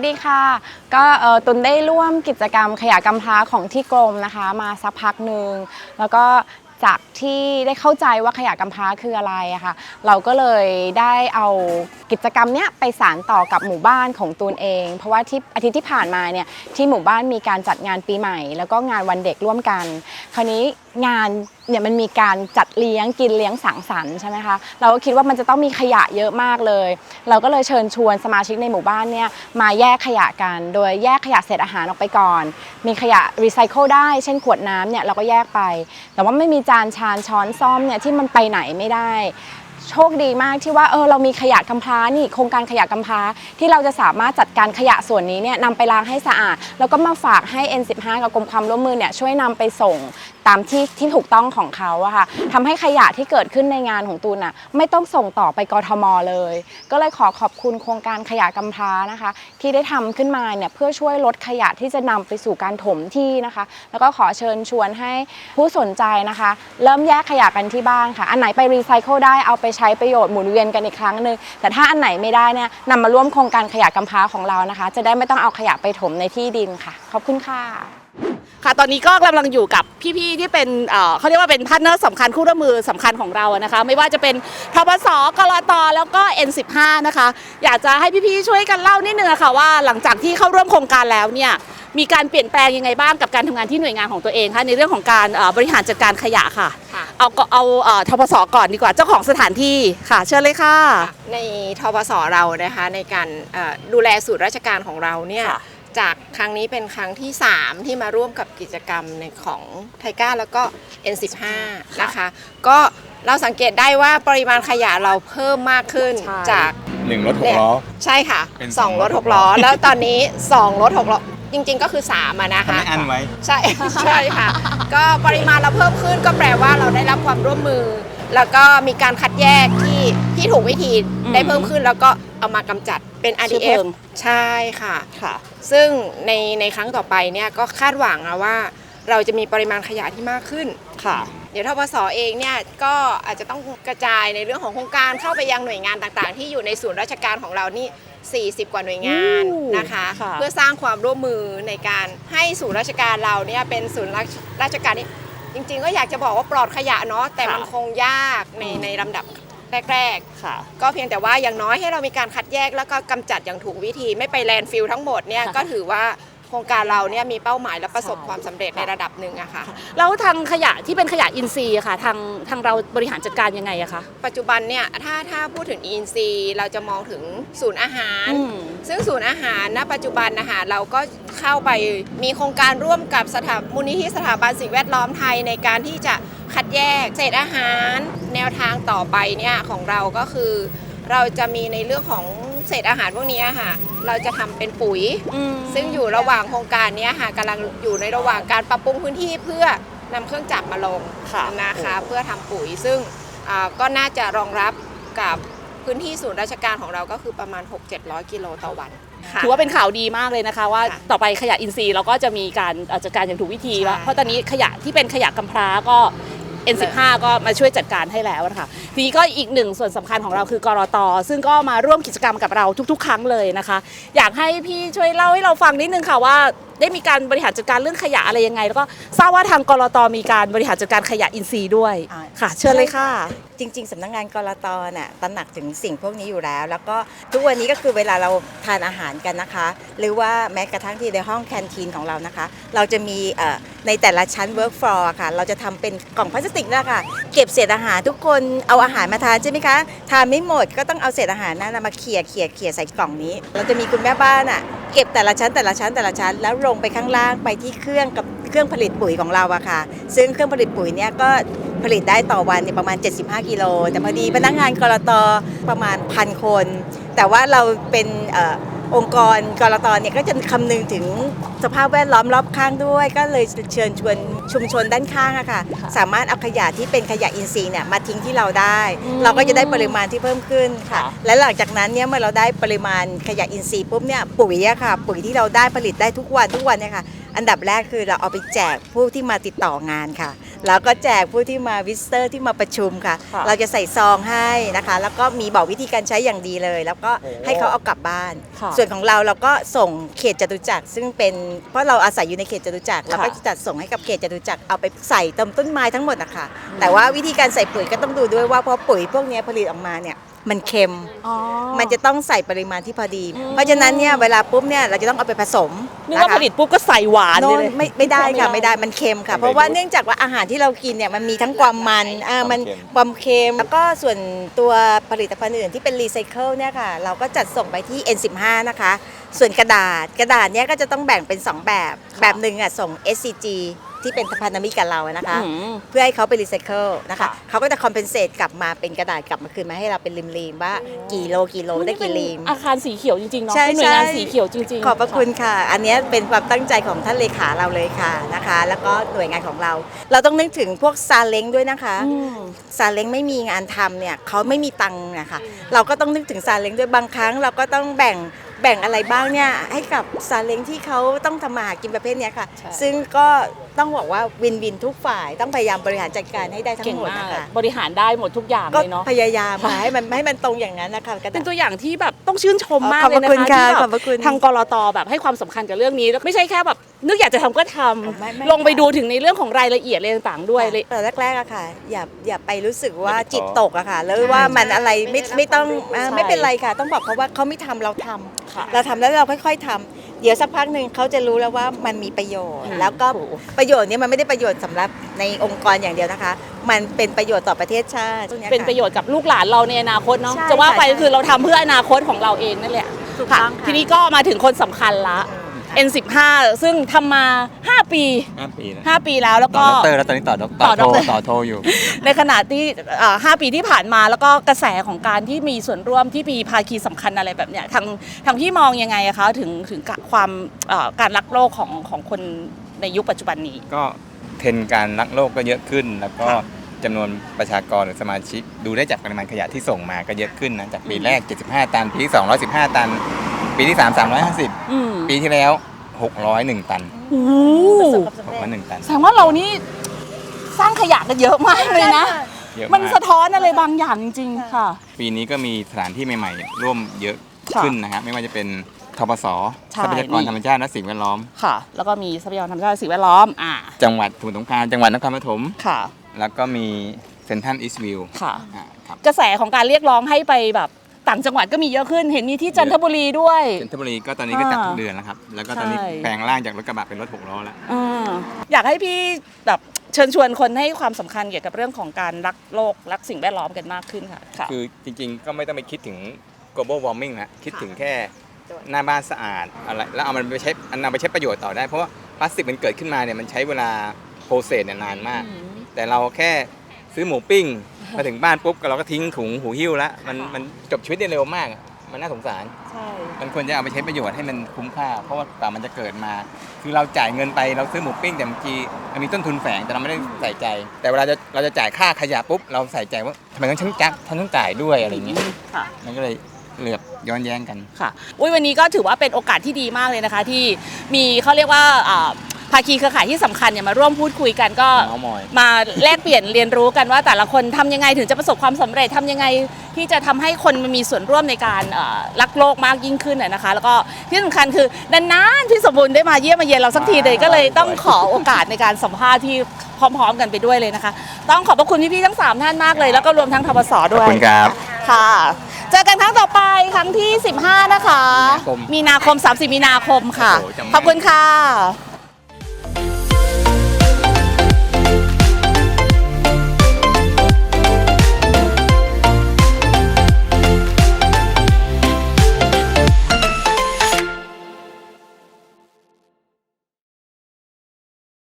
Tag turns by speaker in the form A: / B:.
A: วัสดีค่ะ ก็ตุนได้ร่วมกิจกรรมขยะกำพร้าของที่กรมนะคะ มาสักพักหนึ่งแล้วก็จากที่ได้เข้าใจว่าขยะกำพร้าคืออะไรอะค่ะ เราก็เลยได้เอากิจกรรมเนี้ยไปสานต่อกับหมู่บ้านของตูนเอง เพราะว่าที่อาทิตย์ที่ผ่านมาเนี่ยที่หมู่บ้านมีการจัดงานปีใหม่ แล้วก็งานวันเด็กร่วมกัน คราวนี้งานเนี่ยมันมีการจัดเลี้ยงกินเลี้ยงสังสรรค์ใช่ไหมคะเราก็คิดว่ามันจะต้องมีขยะเยอะมากเลย เราก็เลยเชิญชวนสมาชิกในหมู่บ้านเนี่ยมาแยกขยะกัน โดยแยกขยะเศษอาหารออกไปก่อน มีขยะรีไซเคิลได้ เช่นขวดน้ำเนี่ยเราก็แยกไป แต่ว่าไม่มีจานชานช้อนซ่อมเนี่ยที่มันไปไหนไม่ได้ โชคดีมากที่ว่าเออเรามีขยะกำพร้านี่โครงการขยะกำพร้าที่เราจะสามารถจัดการขยะส่วนนี้เนี่ยนำไปล้างให้สะอาด แล้วก็มาฝากให้ N15 กับกรมความร่วมมือเนี่ยช่วยนำไปส่งตามที่ที่ถูกต้องของเขาอะค่ะทำให้ขยะที่เกิดขึ้นในงานของตูนอะไม่ต้องส่งต่อไปกทมเลย ก็เลยขอขอบคุณโครงการขยะกำพร้านะคะ ที่ได้ทำขึ้นมาเนี่ยเพื่อช่วยลดขยะที่จะนำไปสู่การถมที่นะคะ แล้วก็ขอเชิญชวนให้ผู้สนใจนะคะ เริ่มแยกขยะกันที่บ้านค่ะ อันไหนไปรีไซเคิลได้เอาไปใช้ประโยชน์หมุนเวียนกันอีกครั้งหนึ่งแต่ถ้าอันไหนไม่ได้เนี่ยนำมาร่วมโครงการขยะกำพร้าของเรานะคะ จะได้ไม่ต้องเอาขยะไปถมในที่ดินค่ะ ขอบคุณค่ะ
B: ค่ะตอนนี้ก็กำลังอยู่กับพี่ๆที่เป็นเอ่อเขาเรียกว่าเป็นพาร์ทเนอร์สำคัญคู่ร่วมมือสำคัญของเราอะนะคะ ไม่ว่าจะเป็นทบสกลตแล้วก็ N15 นะคะ อยากจะให้พี่ๆช่วยกันเล่านิดนึงอะค่ะว่าหลังจากที่เข้าร่วมโครงการแล้วเนี่ยมีการเปลี่ยนแปลงยังไงบ้างกับการทำงานที่หน่วยงานของตัวเองคะในเรื่องของการเอ่อบริหารจัดการขยะ
C: ค่ะ
B: เอาก็เอาเอ่อทบสก่อนดีกว่าเจ้าของสถานที่ค่ะ เชิญเลยค่ะ
C: ในทบสเรานะคะในการเอ่อดูแลสูตรราชการของเราเนี่ย
B: ค่ะ
C: จากครั้งนี้เป็นครั้งที่ 3 ที่มาร่วมกับกิจกรรมในของไทก้าแล้วก็ N15 นะคะก็เราสังเกตได้ว่าปริมาณขยะเราเพิ่มมากขึ้น
B: ใช่
C: จาก
D: หนึ่งรถหก
C: เนี่ย
D: ล้อ
C: ใช่ค่ะ
D: เป็น
C: สอง
D: สอง
C: ร
D: ร
C: ถ
D: ถ
C: ห
D: ห
C: ก
D: กล้
C: ล้อ
D: อ
C: แล้วตอนนี้2รถหกล้อ จริงๆก็คือ3อะนะ
D: ทำ
C: คะ
D: ไมอันไว้
C: ใช่ ใช่ค่ะ ก็ปริมาณเราเพิ่มขึ้นก็แปลว่าเราได้รับความร่วมมือ แล้วก็มีการคัดแยกที่ที่ถูกวิธี
B: อืม
C: ได้เพิ่มขึ้นแล้วก็เอามากำจัดเป็น
B: เชื้อเพลิ
C: RDF
B: ง
C: ใช่ค่ะ
B: ค่ะ
C: ซึ่งในในครั้งต่อไปเนี่ยก็คาดหวังนะว่า เราจะมีปริมาณขยะที่มากขึ้น
B: ค่ะ
C: เดี๋ยวทบสเองเนี่ยก็อาจจะต้องกระจายในเรื่องของโครงการเข้าไปยังหน่วยงานต่างๆ ที่อยู่ในศูนย์ราชการของเรานี่ 40 กว่าหน่วยงาน
B: อู้
C: นะคะ
B: ค่ะ
C: เพื่อสร้างความร่วมมือในการให้ศูนย์ราชการเราเนี่ยเป็นศูนย์ราชราชการที่จริงๆ ก็อยากจะบอกว่าปลอดขยะเนาะแต่มันคงยากในในลำดับแรก ๆ
B: ค่ะ
C: ก็เพียงแต่ว่าอย่างน้อยให้เรามีการคัดแยกแล้วก็กำจัดอย่างถูกวิธีไม่ไปแลนด์ฟิลทั้งหมดเนี่ย
B: ค่ะ
C: ก็ถือว่า โครงการเราเนี่ยมีเป้าหมายและประสบ
B: ใช่
C: ความสำเร็จในระดับหนึ่งอะค่ะ
B: แล้วทางขยะที่เป็นขยะอินทรีย์อะค่ะทางทางเราบริหารจัดการยังไงอะคะ
C: ปัจจุบันเนี่ยถ้าถ้าพูดถึง ENC เราจะมองถึงศูนย์อาหาร
B: อืม
C: ซึ่งศูนย์อาหารณปัจจุบันนะคะเราก็เข้าไปมีโครงการร่วมกับสถามูลนิธิสถาบันสิ่งแวดล้อมไทยในการที่จะคัดแยกเศษอาหาร แนวทางต่อไปเนี่ยของเราก็คือ เราจะมีในเรื่องของ เศษอาหารพวกนี้ค่ะ เราจะทำเป็นปุ๋ย ซึ่งอยู่ระหว่างโครงการเนี้ยค่ะกำลังอยู่ในระหว่างการปรับปรุงพื้นที่เพื่อนำเครื่องจักรมาลง
B: ค่ะ
C: นะคะเพื่อทำปุ๋ย ซึ่งอ่าก็น่าจะรองรับกับพื้นที่ศูนย์ราชการของเราก็คือประมาณ 6-700 กิโลต่อวันค่ะ
B: ถือว่าเป็นข่าวดีมากเลยนะคะ ว่า
C: ค่ะ
B: ต่อไปขยะอินทรีย์เราก็จะมีการเอ่อจัดการอย่างถูกวิธี
C: ใช่
B: แล้วเพราะตอนนี้ขยะที่เป็นขยะกำพร้าก็ N15 ก็มาช่วยจัดการให้แล้วนะคะทีนี้ก็อีกหนึ่งส่วนสำคัญของเราคือกรตซึ่งก็มาร่วมกิจกรรมกับเราทุก ๆ ครั้งเลยนะคะ อยากให้พี่ช่วยเล่าให้เราฟังนิดนึงค่ะว่า ได้มีการบริหารจัดการเรื่องขยะอะไรยังไง แล้วก็ทราบว่าทางกรตมีการบริหารจัดการขยะอินทรีย์ด้วย
E: อ่า
B: ค่ะ เชิญเลยค่ะ
E: จริง ๆสำนักงานกรตน่ะตระหนักถึงสิ่งพวกนี้อยู่แล้ว แล้วก็ทุกวันนี้ก็คือเวลาเราทานอาหารกันนะคะ หรือว่าแม้กระทั่งที่ในห้องแคนทีนของเรานะคะ เราจะมีเอ่อในแต่ละชั้น work floor อะค่ะ เราจะทำเป็นกล่องพลาสติกนั่นแหละค่ะเก็บเศษอาหารทุกคนเอาอาหารมาทานใช่ไหมคะ ทานไม่หมดก็ต้องเอาเศษอาหารนั้นนะมาเขี่ยเขี่ยเขี่ยใส่กล่องนี้ เราจะมีคุณแม่บ้านอะเก็บแต่ละชั้นแต่ละชั้นแต่ละชั้น แล้วลงไปข้างล่างไปที่เครื่องกับเครื่องผลิตปุ๋ยของเราอะค่ะ ซึ่งเครื่องผลิตปุ๋ยเนี่ยก็ผลิตได้ต่อวันเนี่ยประมาณ 75 กิโล แต่พอดีพนักงานกรตประมาณพันคน แต่ว่าเราเป็นออองค์กรกรตเนี่ยก็จะคำนึงถึงสภาพแวดล้อมรอบข้างด้วย ก็เลยเชิญชวน ชุมชนด้านข้างอะค่ะ สามารถเอาขยะที่เป็นขยะอินทรีย์เนี่ยมาทิ้งที่เราได้
B: อืม
E: เราก็จะได้ปริมาณที่เพิ่มขึ้นค่ะ
B: ค่ะ
E: และหลังจากนั้นเนี่ยเมื่อเราได้ปริมาณขยะอินทรีย์ปุ๊บเนี่ยปุ๋ยอะค่ะ ปุ๋ยที่เราได้ผลิตได้ทุกวันทุกวันเนี่ยค่ะอันดับแรกคือเราเอาไปแจกผู้ที่มาติดต่องานค่ะ แล้วก็แจกผู้ที่มาวิสเตอร์ที่มาประชุมค่ะ
B: ค่ะ
E: เราจะใส่ซองให้นะคะ แล้วก็มีบอกวิธีการใช้อย่างดีเลย แล้วก็
B: โอ้
E: ให้เขาเอากลับบ้าน
B: ค่ะ
E: ส่วนของเราเราก็ส่งเขตจตุจักรซึ่งเป็นเพราะเราอาศัยอยู่ในเขตจตุจักรเราก็จะจัดส่งให้กับเขตจตุจักรเอาไปใส่เติมต้นไม้ทั้งหมดนะคะแต่ว่าวิธีการใส่ปุ๋ยก็ต้องดูด้วยว่าเพราะปุ๋ยพวกเนี้ยผลิตออกมาเนี่ย มันเค็ม
B: อ๋อ
E: มันจะต้องใส่ปริมาณที่พอดี
B: อืม
E: เพราะฉะนั้นเนี่ยเวลาปุ๊บเนี่ยเราจะต้องเอาไปผสม
B: นึกว่าะ
E: คะ
B: ผลิตปุ๊บก็ใส่หวาน
E: โน่
B: เลย
E: นไม่ไม่ได้ค่ะไม่ได้มันเค็มค่ะ เพราะว่าเนื่องจากว่าอาหารที่เรากินเนี่ยมันมีทั้งความมันอ่ามันความเค็มแล้วก็ส่วนตัวผลิตภัณฑ์อื่นที่เป็นรีไซเคิลเนี่ยค่ะเราก็จัดส่งไปที่ N15 นะคะ ส่วนกระดาษกระดาษเนี่ยก็จะต้องแบ่งเป็น 2 แบบ แบบหนึ่งอะส่ง SCG ที่เป็นพันธมิตรกับเรานะคะ
B: อืม
E: เพื่อให้เขาไปรีไซเคิลนะคะ
B: ค่ะ
E: เขาก็จะคอมเพนเซตกลับมาเป็นกระดาษกลับมาคืนมาให้เราเป็นริมๆว่ากี่โลกี่โลได้กี่ริม
B: อาคารสีเขียวจริงๆเนาะ
E: ใช่
B: เป็นหน่วยงาน
E: ใช่
B: สีเขียวจริงๆ
E: ขอบพระคุณค่ะ อันเนี้ยเป็นความตั้งใจของท่านเลขาเราเลยค่ะนะคะ แล้วก็หน่วยงานของเรา เราต้องนึกถึงพวกซาเล้งด้วยนะคะ
B: อืม
E: ซาเล้งไม่มีงานทำเนี่ยเขาไม่มีตังค์นะคะเราก็ต้องนึกถึงซาเล้งด้วยบางครั้ง เราก็ต้องแบ่งแบ่งอะไรบ้างเนี่ยให้กับซาเล้งที่เขาต้องทำมาหากินประเภทเนี้ยค่ะ
B: ใช่
E: ซึ่งก็ ต้องบอกว่าวินวินทุกฝ่าย ต้องพยายามบริหารจัดการให้ได้ทั้
B: เก่
E: ง
B: ง
E: หมด
B: มาก
E: นะคะ
B: บริหารได้หมดทุกอย่าง
E: ก็
B: เลยเนาะ
E: พยายามค่ะให้มันให้มันตรงอย่างนั้นนะคะกระดาษ
B: เป็นตัวอย่างที่แบบต้องชื่นชมมาก
E: ขอบ
B: เล
E: พ
B: ย
E: ระ
B: นะ
E: คุณ
B: คะ
E: ค่ะ
B: ที่
E: ข
B: แบ
E: อบบพระคุณ
B: ทางกรตแบบให้ความสำคัญกับเรื่องนี้แล้วไม่ใช่แค่แบบนึกอยากจะทำก็ทำ
E: ไม่ไม่
B: ลงไปดูถึงในเรื่องของรายละเอียดอะไรต่างๆด้วยเลย
E: แต่แรกๆอะค่ะ อย่าอย่าไปรู้สึกว่าจิตตกอะค่ะ แล้วว่ามันอะไรไม่ไม่ต้องอ่า
B: ใช่
E: ไม่เป็นไรค่ะ ต้องบอกเขาว่าเขาไม่ทำเราทำ
B: ค่ะ
E: เราทำแล้วเราค่อย ๆทำ เดี๋ยวสักพักหนึ่งเขาจะรู้แล้วว่ามันมีประโยชน์
B: อืม
E: แล้วก็
B: โอ้โห
E: ประโยชน์เนี้มันไม่ได้ประโยชน์สำหรับในองค์กรอย่างเดียวนะคะ มันเป็นประโยชน์ต่อประเทศชาติ
B: เป็นประโยชน์กับลูกหลานเราในอนาคตเนาะ
E: ใช่
B: จะว่าไป
E: ใช่
B: ก็คือเราทำเพื่ออนาคตของเราเองนั่นแหละ
E: ถูก
B: ค่ะ
E: ต้องค่ะ
B: ทีนี้ก็มาถึงคนสำคัญละ N15 ซึ่งทำมา 5 ปี
D: ห้าปีแล้ว
B: 5ปีแล้วแล้ว
D: ต่อ
B: ก็
D: ด็อกเตอร์แล้วตอนนี้ต่อด็อก
B: ต่
D: ต่
B: อ
D: อ
B: ด็
D: โท
B: อกเตอร์
D: ต่อโทอยู่
B: ในขณะที่เอ่อ5ปีที่ผ่านมาแล้วก็กระแสของการที่มีส่วนร่วมที่มีภาคีสำคัญอะไรแบบเนี้ยทางทางพี่มองยังไงอะคะถึงถึงกับความเอ่อการรักโลกของของคนในยุคปัจจุบันนี้
D: ก็เทรนด์การรักโลกก็เยอะขึ้น แล้วก็
B: ค่ะ
D: จำนวนประชากรหรือสมาชิก ดูได้จากปริมาณขยะที่ส่งมาก็เยอะขึ้นนะจากปีแรก 75 ตัน ปีที่2 115 ตัน ปีที่ 3 350
B: อืม
D: ปีที่แล้ว 601 ตัน
B: โอ้โห
D: 601ตัน
B: แสดงว่าเรานี่สร้างขยะกันเยอะมากเลยนะ
D: เยอะ
B: มัน
D: มาก
B: สะท้อนอะไรบางอย่างจริง ๆ ค่ะ
D: ปีนี้ก็มีสถานที่ใหม่ๆ ร่วมเยอะ
B: ค่ะ
D: ขึ้นนะครับไม่ว่าจะเป็นทปส
B: ใช่
D: ทรัพยากรธรรมชาติและสิ่งแวดล้อม
B: ค่ะ แล้วก็มีทรัพยากรธรรมชาติและสิ่งแวดล้อม อ่า
D: จังหวัดสมุทรสงครามจังหวัดนครปฐม
B: ค่ะ
D: แล้วก็มีเซนทันอีสต์วิว
B: ค่ะ
D: ครับ
B: กระแสของการเรียกร้องให้ไปแบบ ต่างจังหวัดก็มีเยอะขึ้น เห็นมีที่จันทบุรีด้วย
D: จันทบุรีก็ตอนนี้ก็จัด
B: อ่า
D: ทุกเดือนแล้วครับ แล้วก็ตอนนี้
B: ใช่
D: แปลงร่างจากรถกระบะเป็นรถหกล้อแล้ว
B: อ่าอยากให้พี่แบบเชิญชวนคนให้ความสำคัญเกี่ยวกับเรื่องของการรักโลกรักสิ่งแวดล้อมกันมากขึ้นค่ะค่ะ
D: คือจริงๆ ก็ไม่ต้องไปคิดถึง global warming นะคิดถึงแค่หน้าบ้านสะอาดอะไรแล้วเอามันไปใช้นำไปใช้ประโยชน์ต่อได้ เพราะว่าพลาสติกมันเกิดขึ้นมาเนี่ยมันใช้เวลาโปรเซสเนี่ยนานมาก แต่เราแค่ซื้อหมูปิ้ง มาถึงบ้านปุ๊บเราก็ทิ้งถุงหูหิ้วแล้วมันมันจบชีวิตได้เร็วมากอะมันน่าสงสาร
B: ใช่
D: มันควรจะเอาไปใช้ประโยชน์ให้มันคุ้มค่า เพราะว่ากว่ามันจะเกิดมา คือเราจ่ายเงินไปเราซื้อหมูปิ้งแต่บางทีมันมีต้นทุนแฝงแต่เราไม่ได้ใส่ใจ แต่เวลาจะเราจะจ่ายค่าขยะปุ๊บเราใส่ใจว่าทำไมต้องชั้นจักฉันต้องจ่ายด้วยอะไรอย่างเงี้ย
B: ค่ะ
D: มันก็เลยเหลือบย้อนแย้งกัน
B: ค่ะอุ้ยวันนี้ก็ถือว่าเป็นโอกาสที่ดีมากเลยนะคะ ที่มีเขาเรียกว่าอ่า ภาคีเครือข่ายที่สำคัญเนี่ยมาร่วมพูดคุยกันก็
D: เมาส์มอย
B: มาแลกเปลี่ยนเรียนรู้กันว่าแต่ละคนทำยังไงถึงจะประสบความสำเร็จทำยังไงที่จะทำให้คนมันมีส่วนร่วมในการเอ่อรักโลกมากยิ่งขึ้นนะนะคะ แล้วก็ที่สำคัญคือนานๆพี่สมบูรณ์ได้มาเยี่ยมมาเยียนเราสักทีเลยก็เลยต้องขอโอกาสในการสัมภาษณ์ที่พร้อม ๆ กันไปด้วยเลยนะคะ ต้องขอบพระคุณพี่ๆทั้งสามท่านมากเลย แล้วก็รวมทั้งทบส
D: ข
B: ด้
D: อบ
B: วย
D: คุณครับ
B: ค่ะ เจอกันครั้งต่อไปครั้งที่ 15 นะคะ
D: มีนาคม
B: มีนาคม30 มีนาคมค่ะ
D: โอ้โหจำแม่น
B: ขอบคุณค่ะ